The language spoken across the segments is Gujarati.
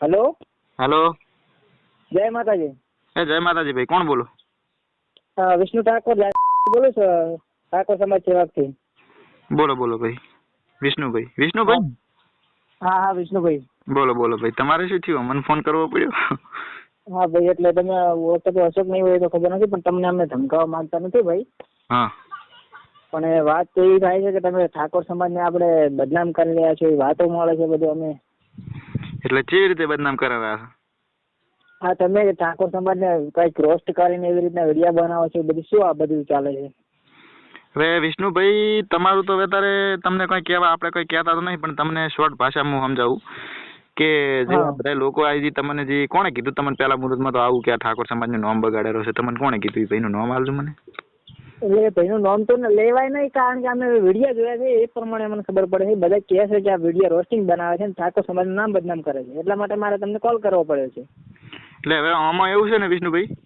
હેલો? હેલો. જય માતાજી. એ જય માતાજી ભાઈ કોણ બોલો? હા વિષ્ણુ ઠાકોર બોલું છું ઠાકોર સમાજ સેવકથી. બોલો બોલો ભાઈ. વિષ્ણુભાઈ વિષ્ણુભાઈ હા હા વિષ્ણુભાઈ બોલો બોલો ભાઈ તમારે શું થયું? મને ફોન કરવો પડ્યો. હા ભાઈ એટલે તમે વોટ્સઅપ અશોક નહીં હોય તો ખબર નથી પણ તમને અમે ધમકાવવા માંગતા નથી ભાઈ. હા. પણ એ વાત તો એવી થાય છે કે તમે ઠાકોર સમાજને આપણે બદનામ કરી રહ્યા છો એ વાતો મળે છે બધું અમે. એટલે કેવી રીતે બદનામ કરાવ્યા છે હા તમે ઠાકોર સમાજને કંઈક રોસ્ટ કરીને એવી રીતના વિડીયા બનાવો છો બધું શું આ બધું ચાલે છે? હવે વિષ્ણુભાઈ તમારું તો અત્યારે તમને કઈ કહેવા આપણે કઈ કહેતા તો નહીં પણ તમને શોર્ટ ભાષામાં હું સમજાવું કે જે બધા લોકો આવી જે તમને જે કોણે કીધું? તમને પહેલા મુહૂર્તમાં તો આવું કે આ ઠાકોર સમાજનું નામ બગાડેલો છે તમને કોણે કીધું? એ ભાઈનું નામ આલજો મને. એટલે ભાઈ ભાઈનું નામ તો લેવાય નહીં, કારણ કે અમે વીડિયો જોયા છે, એ પ્રમાણે મને ખબર પડે છે. બધા કહે છે કે આ વીડિયો રોસ્ટિંગ બનાવે છે અને ઠાકોર સમાજનું નામ બદનામ કરે છે. એટલા માટે મારે તમને કોલ કરવો પડ્યો છે. એટલે હવે આમાં એવું છે ને વિષ્ણુભાઈ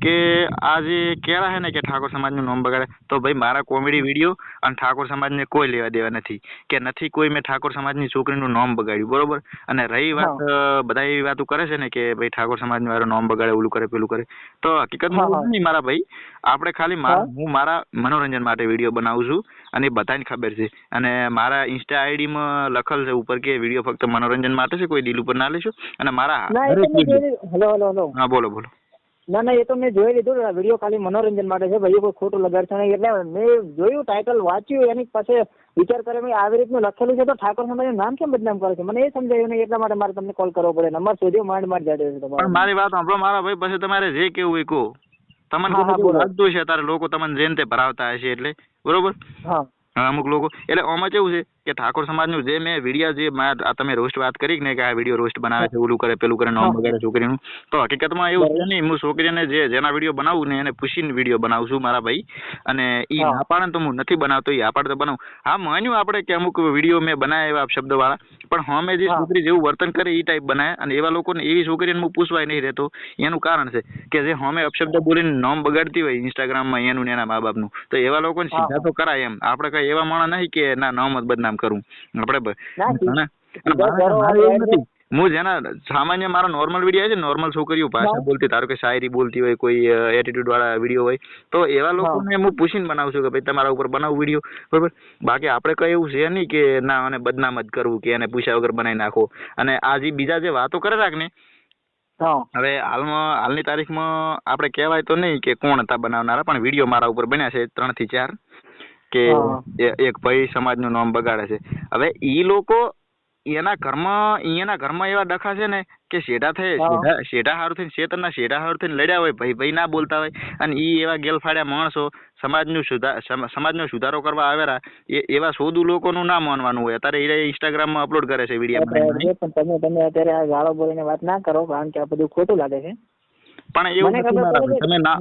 કે આ જે કહેરા છે ને કે ઠાકોર સમાજનું નામ બગાડે? તો ભાઈ મારા કોમેડી વીડિયો અને ઠાકોર સમાજને કોઈ લેવા દેવા નથી. કે નથી કોઈ મેં ઠાકોર સમાજની છોકરીનું નામ બગાડ્યું બરોબર? અને રહી વાત બધા એવી વાતો કરે છે ને કે ભાઈ ઠાકોર સમાજનું મારું નામ બગાડે ઓલું કરે પેલું કરે. તો હકીકતમાં હા, હા. એવું નહીં મારા ભાઈ. આપણે ખાલી હું. મારા મનોરંજન માટે વીડિયો બનાવું છું અને બધાને ખબર છે. અને મારા ઇન્સ્ટા આઈડીમાં લખેલ છે ઉપર કે વીડિયો ફક્ત મનોરંજન માટે છે કોઈ દિલ ઉપર ના લેશો. અને મારા મેં હેલો હેલો હેલો. હા બોલો બોલો. ના ના એ તો મેં જોઈ લીધું વીડિયો ખાલી મનોરંજન માટે છે. ભાઈ કોઈ ખોટું લગાડશે નહીં. એટલે મેં જોયું ટાઇટલ વાંચ્યું એની પાસે વિચાર કરે મેં આવી રીતનું લખેલું છે. તો ઠાકોર સમાજનું નામ કેમ બદનામ કરે છે? મને એ સમજાયું નહીં એટલા માટે મારે તમને કોલ કરવો પડે. નંબર શોધ્યો માંડ માંડ જાડ્યો છે તમારો. મારી વાત સાંભળો મારા ભાઈ પછી તમારે જે કેવું હોય કહો. તમને હા, છે? તારે લાગતું લોકો તમને જેમ તે ભરાવતા હશે એટલે. બરોબર? હા. હા, અમુક લોકો. એટલે આમાં કેવું છે? કે ઠાકોર સમાજનું જે મેં વીડિયો જે આ તમે રોસ્ટ વાત કરી ને કે આ વીડિયો રોસ્ટ બનાવે છે ઓલું કરે પેલું કરે નામ. બગાડે છોકરીનું. તો હકીકતમાં એવું છે નહીં હું છોકરીને જે જેના વીડિયો બનાવું ને એને પૂછીને વીડિયો બનાવું છું મારા ભાઈ. અને એ. ના પાડે તો હું નથી બનાવતો એ આ પાડે તો બનાવું. હા માન્યું આપણે કે અમુક વીડિયો મેં બનાવ્યા એવા શબ્દ વાળા પણ હમે જે છોકરી જેવું વર્તન કરે એ ટાઈપ બનાવે અને એવા લોકોને એવી છોકરીને હું પૂછવાય નહીં રહેતો. એનું કારણ છે કે જે હમે અપશબ્દ બોલીને નામ બગાડતી હોય ઇન્સ્ટાગ્રામમાં એનું ને એના મા બાપનું તો એવા લોકોને. સીધા તો કરાય એમ. આપણે કઈ એવા માણસ નહીં કે ના નામ જ બદનામ કરું. આપણે મારે- કરો, નથી. હું જેના સામાન્ય મારો નોર્મલ વીડિયો છે નોર્મલ છોકરીઓ ભાષા બોલતી ધારો કે શાયરી બોલતી હોય કોઈ એટીટ્યુડ વાળા વીડિયો હોય તો એવા લોકોને હું પૂછીને બનાવું છું કે ભાઈ તમારા ઉપર બનાવું વીડિયો બરોબર? બાકી આપણે કઈ એવું છે નહીં કે ના અને બદનામ જ કરવું કે એને પૂછ્યા વગર બનાવી નાખો. અને આ જે બીજા જે વાતો કરે રાખ ને હવે હાલમાં હાલની તારીખમાં આપણે કહેવાય તો નહીં કે કોણ હતા બનાવનારા પણ વીડિયો મારા ઉપર બન્યા છે ત્રણથી ચાર. કે એક ભાઈ સમાજનું નામ બગાડે છે. હવે ઈ લોકો એના ઘરમાં એના ઘરમાં એવા ડખા છે ને કે શેઠા થઈ. શેઠા હારું થઈને શેતરના શેઠા હારું થઈને લડ્યા હોય ભાઈ ભાઈ ના બોલતા હોય અને ઈ એવા ગેલફાડ્યા માણસો સમાજનું સુધા સમ- સમાજનો સુધારો કરવા આવેલા એ એવા સોદુ લોકોનું ના માનવાનું હોય. અત્યારે એ ઇન્સ્ટાગ્રામમાં અપલોડ કરે છે વીડિયો પણ તમે તમે અત્યારે આ ગાળો બોલીને વાત ના કરો કારણ કે આ બધું ખોટું લાગે છે. પણ એવું. તમે ના.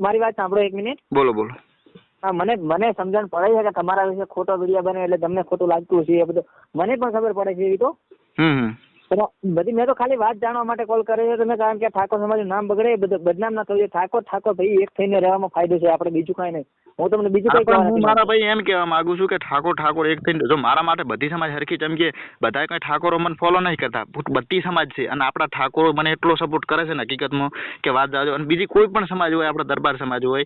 મારી વાત સાંભળો એક મિનિટ. બોલો બોલો. હા મને મને સમજણ પડે છે કે તમારા વિશે ખોટો વીડિયો બને એટલે તમને ખોટું લાગતું હશે એ બધું. મને પણ ખબર પડે છે એ તો. બધી મેં તો ખાલી વાત જાણવા માટે કોલ કર્યો છે તમે કારણ કે ઠાકોર સમાજનું નામ બગડે બદનામ ના થયું ઠાકોર ઠાકોર ભાઈ એક થઈને રહેવામાં ફાયદો છે આપણે બીજું કાંઈ નહીં. હું તમને બીજું કઈ પણ કહેવા હું મારા ભાઈ એમ કહેવા માંગુ છું કે ઠાકોર ઠાકોર એક થઈને જો મારા માટે બધી સમાજ હરખી ચમકે બધા કઈ ઠાકોરો મને ફોલો નહીં કરતા. બધી સમાજ છે અને આપણા ઠાકોરો મને એટલો સપોર્ટ કરે છે ને હકીકતમાં કે વાત જાજો. અને બીજી કોઈ પણ સમાજ હોય આપણા દરબાર સમાજ હોય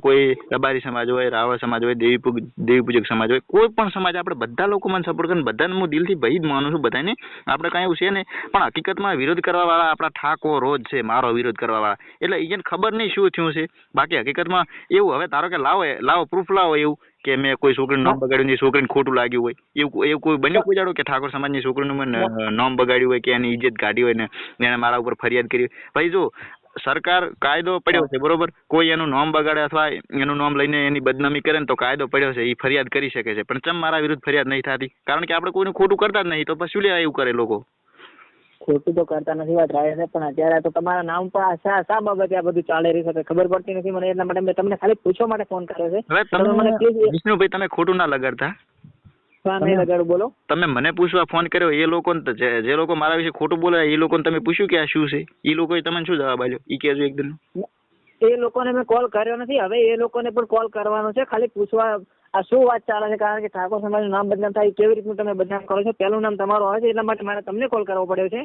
કોઈ રબારી સમાજ હોય રાવળ સમાજ હોય દેવી દેવી પૂજક સમાજ હોય કોઈ પણ સમાજ આપણે બધા લોકો મને સપોર્ટ કરે બધાને હું દિલથી ભાઈ જ માનું છું બધાને આપણે કાંઈ એવું છે નહીં. પણ હકીકતમાં વિરોધ કરવા વાળા આપણા ઠાકોરો જ છે મારો વિરોધ કરવા વાળા એટલે એને ખબર નહીં શું થયું છે. બાકી હકીકતમાં એવું હવે ધારો કે લાવો લાવો પ્રૂફ લાવો એવું કે મેં કોઈ છોકરીનું નામ બગાડ્યું નહીં છોકરીને ખોટું લાગ્યું હોય. એવું એવું કોઈ બન્યું કોઈ જાડો કે ઠાકોર સમાજની છોકરીનું મેં નામ બગાડ્યું હોય કે એની ઇજ્જત કાઢી હોય ને એને મારા ઉપર ફરિયાદ કરી ભાઈ જો સરકાર કાયદો પડ્યો છે બરોબર? કોઈ એનું નામ બગાડે અથવા એનું નામ લઈને એની બદનામી કરે ને તો કાયદો પડ્યો છે એ ફરિયાદ કરી શકે છે. પણ ચમ મારા વિરુદ્ધ ફરિયાદ નહીં થતી? કારણ કે આપણે કોઈનું ખોટું કરતા જ નહીં તો પછી શું લેવા એવું કરે લોકો? ખોટું તો કરતા નથી વાત રાય છે પણ અત્યારે તો તમારા નામ પર આ શા શા બાબતે આ બધું ચાલી રહ્યું છે ખબર પડતી નથી મને એટલા માટે મેં તમને ખાલી પૂછવા માટે ફોન કર્યો છે. તમે મને વિષ્ણુભાઈ તમે ખોટું ના લગાડતા. શા નહીં લગાડું બોલો. તમે મને પૂછવા ફોન કર્યો એ લોકોને જે જે લોકો મારા વિશે ખોટું બોલે એ લોકોને તમે પૂછ્યું કે આ શું છે? એ લોકોએ તમને શું જવાબ આપ્યો? એ કહેજો એકદમ એ લોકોને મેં કોલ કર્યો નથી હવે એ લોકોને પણ કોલ કરવાનો છે ખાલી પૂછવા આ શું વાત ચાલે છે? કારણ કે ઠાકોર સમાજનું નામ બદનામ થાય કેવી રીતનું તમે બદનામ કરો છો? પહેલું નામ તમારું આવે છે એટલા માટે મારે તમને કોલ કરવો પડ્યો છે.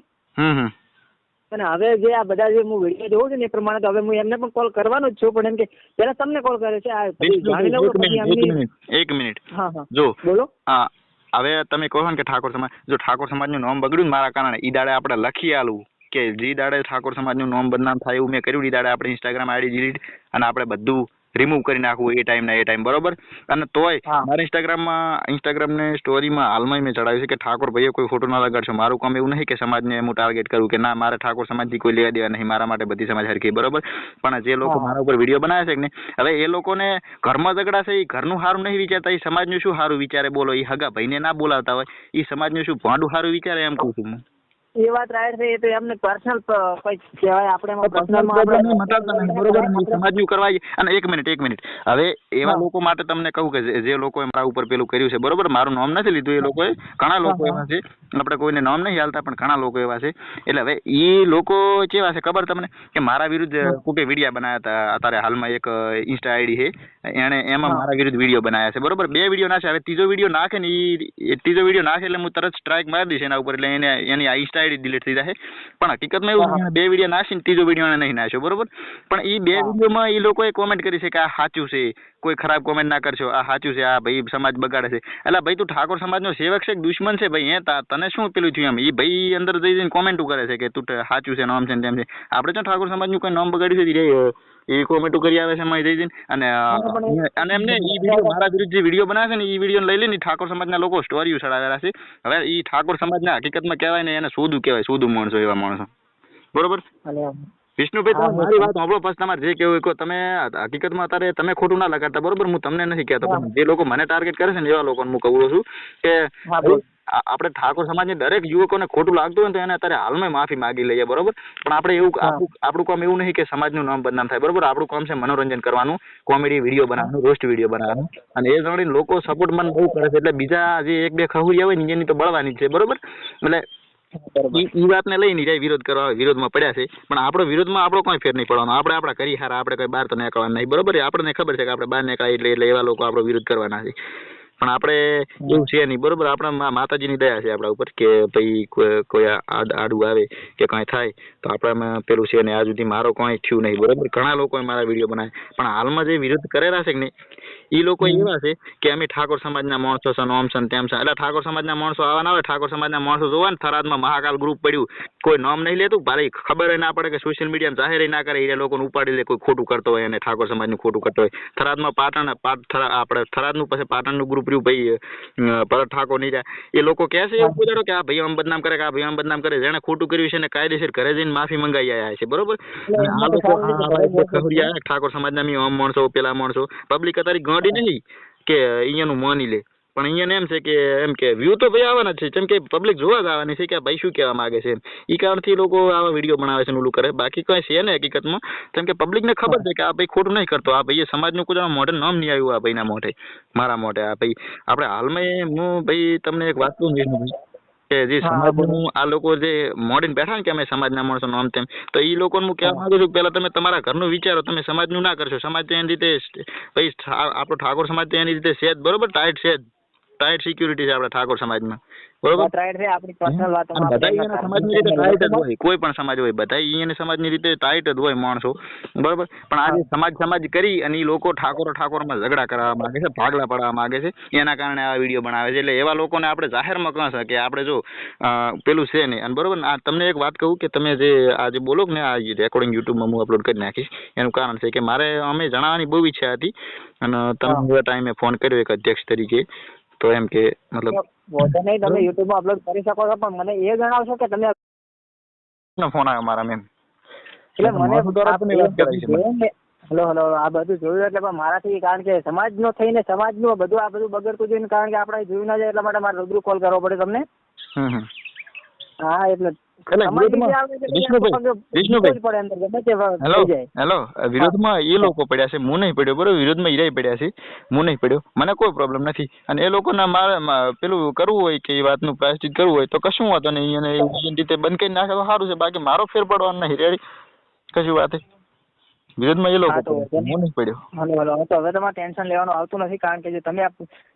અને હવે જે આ બધા જે હું વીડિયો જોઉં છું ને એ પ્રમાણે તો હવે હું એમને પણ કોલ કરવાનો જ છું પણ એમ કે પેલા તમને કોલ કર્યો છે આ એક મિનિટ હા હા. જો બોલો. હા હવે તમે કહો ને કે ઠાકોર સમાજ જો ઠાકોર સમાજનું નામ બગડ્યું મારા કારણે ઈ દાડે આપણે લખી આલું કે જે દાડે ઠાકોર સમાજનું નામ બદનામ થાય એવું મેં કર્યું ઈ દાડે આપણે ઇન્સ્ટાગ્રામ આઈડી ડિલીટ અને આપણે બધું રિમૂવ કરી નાખવું એ ટાઈમ ના એ ટાઈમ બરોબર? અને તોય મારા ઇન્સ્ટાગ્રામમાં ઇન્સ્ટાગ્રામની સ્ટોરીમાં હાલમાં મેં ચડાવ્યું છે કે ઠાકોર ભાઈએ કોઈ ફોટો ના લગાડશો. મારું કામ એવું નહીં કે સમાજને હું ટાર્ગેટ કરું કે ના મારે ઠાકોર સમાજથી કોઈ લેવા દેવા નહીં મારા માટે બધી સમાજ હરખી બરોબર? પણ જે લોકો મારા ઉપર વીડિયો બનાવે છે ને હવે એ લોકોને ઘરમાં ઝઘડા છે એ ઘરનું સારું નહીં વિચારતા એ સમાજનું શું સારું વિચારે બોલો? એ હગા ભાઈને ના બોલાવતા હોય એ સમાજનું શું ભાંડું સારું વિચારે એમ કહું છું હું. એ વાત રાઈટ છે એ તો એમને પર્સનલ કોઈ કહેવાય આપણે પર્સનલ પ્રોબ્લેમ મટાડતા બરોબર? સમાજનું કરવા અને એક મિનિટ એક મિનિટ. હવે એવા લોકો માટે તમને કહું કે જે- લોકોએ મારા ઉપર પેલું કર્યું છે બરોબર? મારું નામ નથી લીધું એ લોકોએ ઘણા લોકો એવા છે આપણે કોઈને નામ નહીં હાલતા પણ ઘણા લોકો એવા છે. એટલે હવે એ લોકો કેવા છે ખબર તમને? કે મારા વિરુદ્ધ કોકે વિડીયા બનાવ્યા હતા અત્યારે હાલમાં એક ઇન્સ્ટા આઈડી છે એણે એમાં મારા વિરુદ્ધ વીડિયો બનાવ્યા છે બરોબર? બે વીડિયો નાખે હવે ત્રીજો વીડિયો નાખે ને એ ત્રીજો વીડિયો નાખે એટલે હું તરત સ્ટ્રાઇક મારી દઈશ એના ઉપર એટલે એને એની ઇન્સ્ટા આઈડી ડિલીટ થઈ જશે. પણ હકીકતમાં એવું બે વીડિયો નાખીને ત્રીજો વીડિયો નહીં નાખ્યો બરોબર? પણ એ બે વિડીયોમાં એ લોકોએ કોમેન્ટ કરી છે કે આ સાચું છે કોઈ ખરાબ કોમેન્ટ ના કરશો આ સાચું છે આ ભાઈ સમાજ બગાડે છે. એટલે ભાઈ તું ઠાકોર સમાજનો સેવક છે દુશ્મન છે ભાઈ હે? તને શું પેલું થયું એમ? એ ભાઈ અંદર જઈ જઈને કોમેન્ટ કરે છે કે તું સાચું છે નામ છે તેમ છે. આપણે તો ઠાકોર સમાજનું કોઈ નામ બગાડ્યું છે એવી કોમેન્ટો કરી આવે છે જઈ જઈને અને એ- અને એમને એ વીડિયો મારા વિરુદ્ધ જે વીડિયો બનાવે છે ને એ વીડિયો લઈ લઈને ઠાકોર સમાજના લોકો સ્ટોરીઓ ચડાવેલા છે. હવે એ ઠાકોર સમાજના હકીકતમાં કહેવાય ને એને સૂદું કહેવાય સૂદું માણસો એવા માણસો. બરોબર? વિષ્ણુભાઈ તમે મારી વાત સાંભળો પછી તમારે જે કેવું કહો. તમે હકીકતમાં અત્યારે તમે ખોટું ના લગાડતા બરોબર? હું તમને નથી કહેતો પણ જે લોકો મને ટાર્ગેટ કરે છે ને એવા લોકોને હું કહું છું કે આપણે ઠાકોર સમાજની દરેક યુવકોને ખોટું લાગતું હોય ને તો એને અત્યારે હાલમાં માફી માગી લઈએ બરોબર? પણ આપણે એવું આપણું કામ એવું નહીં કે સમાજનું નામ બદનામ થાય બરોબર? આપણું કામ છે મનોરંજન કરવાનું કોમેડી વીડિયો બનાવવાનું રોસ્ટ વીડિયો બનાવવાનું. અને એ જાણીને લોકો સપોર્ટ મને બહુ કરે છે એટલે બીજા જે એક બે ખહુરિયા હોય ને એની તો બળવાની છે બરોબર? એટલે એ વાતને લઈને જાય વિરોધ કરવા વિરોધમાં પડ્યા છે. પણ આપણો વિરોધમાં આપણો કોઈ ફેર નહીં પડવાનો. આપણે આપણા કરી હારા આપણે કોઈ બહાર તો નીકળવાના નહીં બરોબર? આપણને ખબર છે કે આપણે બહાર નીકળાય એટલે એટલે એવા લોકો આપણો વિરોધ કરવાના છે. પણ આપણે એવું છે નહીં. બરોબર આપણા માતાજીની દયા છે આપણા ઉપર કે ભાઈ કોઈ આડું આવે કે કાંઈ થાય તો આપણામાં પેલું છે ને આ સુધી મારો કાંઈ થયું નહીં. બરોબર ઘણા લોકોએ મારા વીડિયો બનાવ્યા. પણ હાલમાં જે વિરોધ કરેલા છે કે નહીં એ લોકો એવા છે કે અમે ઠાકોર સમાજના માણસો છે ઓમ છે તેમ છે. એટલે ઠાકોર સમાજના માણસો આવા ના આવે ઠાકોર સમાજના માણસો જોવા ને થરાદમાં મહાકાલ ગ્રુપ પડ્યું. કોઈ નામ નહીં લેતું ભારે ખબર ના પડે કે સોશિયલ મીડિયામાં જાહેર ના કરે એ લોકોને ઉપાડી લે કોઈ ખોટું કરતો હોય અને ઠાકોર સમાજનું ખોટું કરતો હોય. થરાદમાં પાટણ આપણે થરાદનું પછી પાટણનું ગ્રુપ રહ્યું ભાઈ ભરત ઠાકોરની એ લોકો કહે છે એવું પૂછાડો કે આ ભાઈ આમ બદનામ કરે કે આ ભાઈ આમ બદનામ કરે. જેણે ખોટું કર્યું છે ને કાયદેસર ઘરે જઈને માફી મંગાઈ આવ્યા છે બરોબર? આ લોકો ઠાકોર સમાજના મી આમ માણસો પેલા માણસો. પબ્લિક અત્યારે ગાંડી નહીં કે અહીંયાનું માની લે. પણ અહીંયા એમ છે કે, એમ કે વ્યૂ તો ભાઈ આવવાના છે. જેમ કે પબ્લિક જોવા જ આવવાની છે કે ભાઈ શું કહેવા માંગે છે એ કારણથી લોકો આવા વીડિયો બનાવે છે ઓલું કરે. બાકી કઈ છે ને હકીકતમાં. કેમ કે પબ્લિકને ખબર છે કે આ ભાઈ ખોટું નહીં કરતો. આ ભાઈએ સમાજનું કોઈ મોઢે નામ નહીં આવ્યું આ ભાઈના મોઢે. મારા મોઢે આ ભાઈ. આપણે હાલમાં હું ભાઈ તમને એક વાત કહું કે જે સમાજનું આ લોકો જે મોડીને બેઠા ને કે અમે સમાજના માણસો આમ તેમ તો એ લોકોને હું કહેવા માંગુ છું પેલા પહેલા તમે તમારા ઘરનું વિચારો તમે સમાજનું ના કરશો. સમાજ તો એની રીતે ભાઈ આપણો ઠાકોર સમાજ તો એની રીતે છે જ બરોબર? ટાઈટ છે જ. ટાઈટ સિક્યુરિટી છે આપણા ઠાકોર સમાજમાં. બરોબર? ટાઈટ છે આપણી પર્સનલ વાતોમાં બધા અહીંયાના સમાજની રીતે ટાઈટ જ હોય કોઈ પણ સમાજ હોય બધા અહીંયાની સમાજની રીતે ટાઈટ જ હોય માણસો. બરોબર? પણ આજે સમાજ સમાજ કરી અને એ લોકો ઠાકોર ઠાકોરમાં ઝઘડા કરાવવા માંગે છે ભાગલા પાડવા માંગે છે એના કારણે આ વીડિયો બનાવે છે. એટલે એવા લોકોને આપણે જાહેરમાં કહે છે કે આપણે જો પેલું છે નહીં અને બરોબર આ તમને એક વાત કહું કે તમે જે આજે બોલો ને આ રેકોર્ડિંગ યુટ્યુબમાં હું અપલોડ કરી નાખીશ એનું કારણ છે કે મારે અમે જણાવવાની બહુ ઈચ્છા હતી અને તમે ટાઈમે ફોન કર્યો એક અધ્યક્ષ તરીકે. તો એમ કે મતલબ વોટર નહીં તમે YouTube માં અપલોડ કરી શકો છો પણ મને એ જણાવશો કે તમે નો ફોન આવ્યો મારા મેમ એટલે મને દ્વારા વાત કરી છે. હલો હલો આ બધું જોયું એટલે પણ મારાથી કારણ કે સમાજનો થઈને સમાજનું બધું આ બધું બગડતું જોઈને કારણ કે આપણે જોયું ના જાય એટલા માટે મારે રૂબરૂ કોલ કરવો પડે તમને. હમ. હા એટલે હેલો વિરોધમાં એ લોકો પડ્યા છે હું નહીં પડ્યો બરોબર? વિરોધમાં ઈરાય પડ્યા છે હું નહીં પડ્યો. મને કોઈ પ્રોબ્લેમ નથી. અને એ લોકોના મારે પેલું કરવું હોય કે એ વાતનું પ્રાયશ્ચિત કરવું હોય તો કશું વાંધો નહીં. અને રીતે બંધ કરી નાખે તો સારું છે. બાકી મારો ફેર પડવાનો નહીં. રેડી કશું વાત. વિરોધમાં એ લોકો હવે તમારે ટેન્શન લેવાનું આવતું નથી કારણ કે જે તમે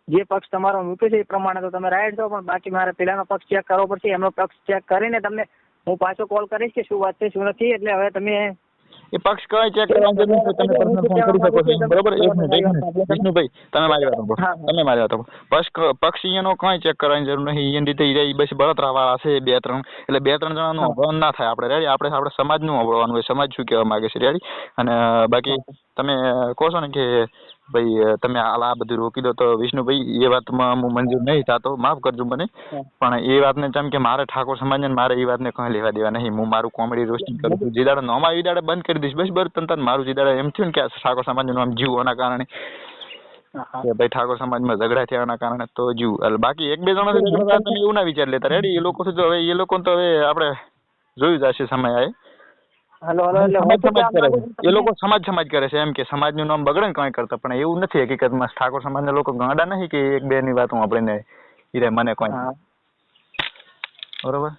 જે પક્ષ તમારો મૂક્યો છે એ પ્રમાણે તો તમે રાઈટ છો પણ બાકી મારે પેલાનો પક્ષ ચેક કરવો પડશે એમનો પક્ષ ચેક કરીને તમને હું પાછો કોલ કરીશ કે શું વાત છે શું નથી એટલે હવે તમે એ પક્ષ કઈ ચેક કરવાની જરૂર નથી તમે પર્સનલ ફોન કરી શકો છો. બરોબર? એક મિનિટ એક મિનિટ. વિષ્ણુભાઈ તમે મારી વાત સાંભળો. તમે મારી વાત સાંભળો. પક્ષ પક્ષ અહીંયાનો કઈ ચેક કરવાની જરૂર નહીં. એની રીતે ઈ બસ બળતરા વાળા છે બે ત્રણ. એટલે બે ત્રણ જણાનું અભળવાનું ના થાય. આપણે રેડી આપણે આપણે સમાજનું અભળવાનું હોય. સમાજ શું કહેવા માંગે છે? રેડી અને બાકી તમે કહો છો ને કે ભાઈ તમે હાલ આ બધું રોકી દો તો વિષ્ણુભાઈ એ વાતમાં હું મંજૂર નહીં થતો માફ કરજો મને. પણ એ વાતને જેમ કે મારે ઠાકોર સમાજને ને મારે એ વાતને કઈ લેવા દેવા નહીં. હું મારું કોમેડી રોસ્ટિંગ કરું છું. જીદાડે નોમાં એ દાડે બંધ કરી દઈશ. બસ બર તન તન મારું જીદાડે એમ થયું ને કે ઠાકોર સમાજનું નામ જીવવાના કારણે. કે ભાઈ ઠાકોર સમાજમાં ઝઘડા થયાના કારણે તો જીવ. બાકી એક બે જણા એવું ના વિચાર લેતા. રેડી એ લોકો તો હવે એ લોકો તો હવે આપણે જોયું જશે સમય આવે હલો હલો એટલે સમાજ સમાજ કરે છે. એ લોકો સમાજ સમાજ કરે છે એમ કે સમાજનું નામ બગડે ને કઈ કરતા પણ એવું નથી હકીકતમાં. ઠાકોર સમાજના લોકો ગાંડા નહીં કે એક બે ની વાત હું આપણે ઈરે મને કોઈ. બરોબર?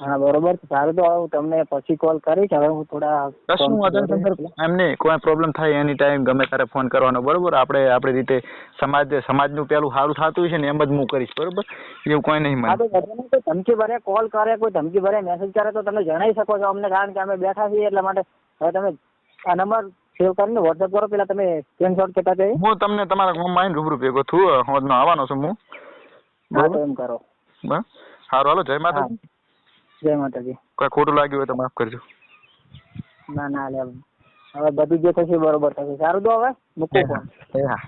હા બરોબર છે. સારું તો હું તમને પછી કોલ કરીશ. હવે હું થોડા કશું વાંધો નહીં એમ નહીં કોઈ પ્રોબ્લેમ થાય એની ટાઈમ ગમે ત્યારે ફોન કરવાનો બરોબર? આપણે આપણી રીતે સમાજ સમાજનું પેલું સારું થતું છે ને એમ જ હું કરીશ બરોબર? એવું કોઈ નહીં હા મને. ધમકી ભરે કોલ કરે કોઈ ધમકી ભરે મેસેજ કરે તો તમે જણાવી શકો છો અમને કારણ કે અમે બેઠા છીએ એટલા માટે. હવે તમે આ નંબર સેવ કરીને વોટ્સએપ કરો પેલા તમે સ્ક્રીનશોટ કહેતા હતા હું તમને તમારા માઇન્ડ રૂબરૂ ભેગો થયું હોદનો આવવાનો છું હું. હા તો એમ કરો. સારું હાલો જય માતા હા. જય માતાજી. કોઈ ખોટું લાગ્યું હોય તો માફ કરજો. ના ના લે હવે. બધું જે થશે બરોબર થશે. સારું તો હવે મૂકું ફોન હા.